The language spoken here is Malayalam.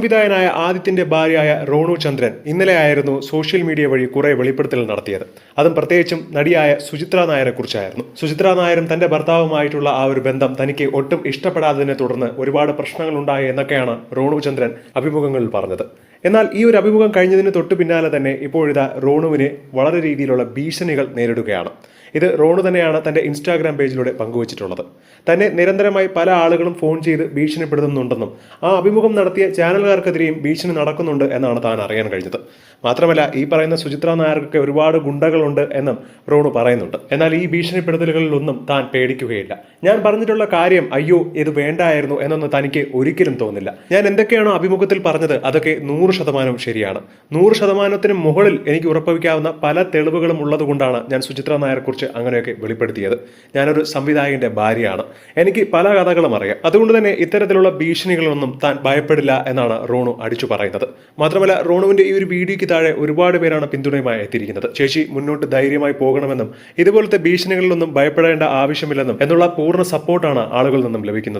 സംവിധായകനായ ആദിത്യന്റെ ഭാര്യയായ റോണു ചന്ദ്രൻ ഇന്നലെയായിരുന്നു സോഷ്യൽ മീഡിയ വഴി കുറെ വെളിപ്പെടുത്തൽ നടത്തിയത്. അതും പ്രത്യേകിച്ചും നടിയായ സുചിത്ര നായരെ കുറിച്ചായിരുന്നു. സുചിത്ര നായരും തന്റെ ഭർത്താവുമായിട്ടുള്ള ആ ഒരു ബന്ധം തനിക്ക് ഒട്ടും ഇഷ്ടപ്പെടാത്തതിനെ തുടർന്ന് ഒരുപാട് പ്രശ്നങ്ങൾ ഉണ്ടായി എന്നൊക്കെയാണ് റോണു ചന്ദ്രൻ അഭിമുഖങ്ങളിൽ പറഞ്ഞത്. എന്നാൽ ഈ ഒരു അഭിമുഖം കഴിഞ്ഞതിന് തൊട്ടു പിന്നാലെ തന്നെ ഇപ്പോഴിതാ റോണുവിന് വളരെ രീതിയിലുള്ള ഭീഷണികൾ നേരിടുകയാണ്. ഇത് റോണു തന്നെയാണ് തന്റെ ഇൻസ്റ്റാഗ്രാം പേജിലൂടെ പങ്കുവച്ചിട്ടുള്ളത്. തന്നെ നിരന്തരമായി പല ആളുകളും ഫോൺ ചെയ്ത് ഭീഷണിപ്പെടുത്തുന്നുണ്ടെന്നും ആ അഭിമുഖം നടത്തിയ ചാനലുകാർക്കെതിരെയും ഭീഷണി നടക്കുന്നുണ്ട് എന്നാണ് താൻ അറിയാൻ കഴിഞ്ഞത്. മാത്രമല്ല ഈ പറയുന്ന സുചിത്ര നായർക്കൊക്കെ ഒരുപാട് ഗുണ്ടകളുണ്ട് എന്നും റോണു പറയുന്നുണ്ട്. എന്നാൽ ഈ ഭീഷണിപ്പെടുത്തലുകളിലൊന്നും താൻ പേടിക്കുകയില്ല. ഞാൻ പറഞ്ഞിട്ടുള്ള കാര്യം അയ്യോ ഇത് വേണ്ടായിരുന്നു എന്നൊന്നും തനിക്ക് ഒരിക്കലും തോന്നില്ല. ഞാൻ എന്തൊക്കെയാണോ അഭിമുഖത്തിൽ പറഞ്ഞത് അതൊക്കെ നൂറ് ശതമാനം ശരിയാണ്. നൂറ് ശതമാനത്തിന് മുകളിൽ എനിക്ക് ഉറപ്പിക്കാവുന്ന പല തെളിവുകളും ഉള്ളതുകൊണ്ടാണ് ഞാൻ സുചിത്ര നായരെ കുറിച്ച് അങ്ങനെയൊക്കെ വെളിപ്പെടുത്തിയത്. ഞാനൊരു സംവിധായകന്റെ ഭാര്യയാണ്. എനിക്ക് പല കഥകളും അറിയാം. അതുകൊണ്ട് തന്നെ ഇത്തരത്തിലുള്ള ഭീഷണികളൊന്നും താൻ ഭയപ്പെടില്ല എന്നാണ് റോണു അടിച്ചു പറയുന്നത്. മാത്രമല്ല റോണുവിന്റെ ഈ ഒരു വീഡിയോയ്ക്ക് താഴെ ഒരുപാട് പേരാണ് പിന്തുണയുമായി എത്തിയിരിക്കുന്നത്. ചേച്ചി മുന്നോട്ട് ധൈര്യമായി പോകണമെന്നും ഇതുപോലത്തെ ഭീഷണികളിലൊന്നും ഭയപ്പെടേണ്ട ആവശ്യമില്ലെന്നും എന്നുള്ള പൂർണ സപ്പോർട്ടാണ് ആളുകളിൽ നിന്നും ലഭിക്കുന്നത്.